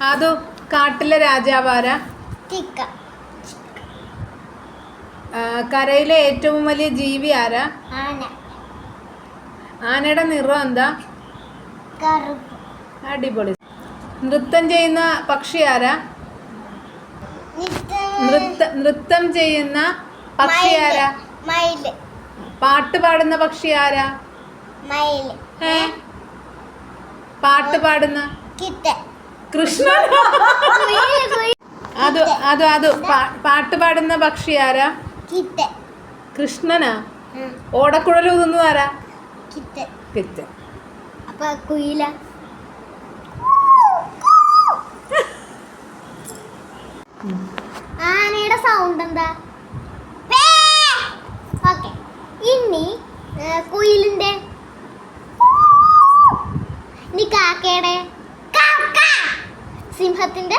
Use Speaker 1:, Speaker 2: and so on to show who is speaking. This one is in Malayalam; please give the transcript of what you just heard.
Speaker 1: അത് കാട്ടിലെ രാജാവാര?
Speaker 2: ചിക്ക
Speaker 1: കരയിലെ ഏറ്റവും വലിയ ജീവി ആരാ?
Speaker 2: ആന.
Speaker 1: ആനയുടെ നിറം എന്താ? അടിപൊളി. നൃത്തം ചെയ്യുന്ന പക്ഷി ആരാ? നൃത്ത. നൃത്തം ചെയ്യുന്ന പക്ഷി ആരാ?
Speaker 2: മയിൽ.
Speaker 1: പാട്ട് പാടുന്ന പക്ഷി ആരാ? മയിൽ. പാട്ട് പാടുന്ന?
Speaker 2: കിട്ട
Speaker 1: കൃഷ്ണൻ. അത് അത് അത് പാട്ട് പാടുന്ന പക്ഷി ആരാ? കൃഷ്ണനാ? ഓടക്കുഴൽ ഊതുന്നത് ആരാ?
Speaker 2: കിട്ട
Speaker 1: കിറ്റ്
Speaker 2: അപ്പൊ കുയില. ആനയുടെ സൗണ്ട് എന്താ? ഓക്കെ ഇനി കുയിലിന്റെ ഇനി കാക്കയുടെ കാക്ക. സിംഹത്തിന്റെ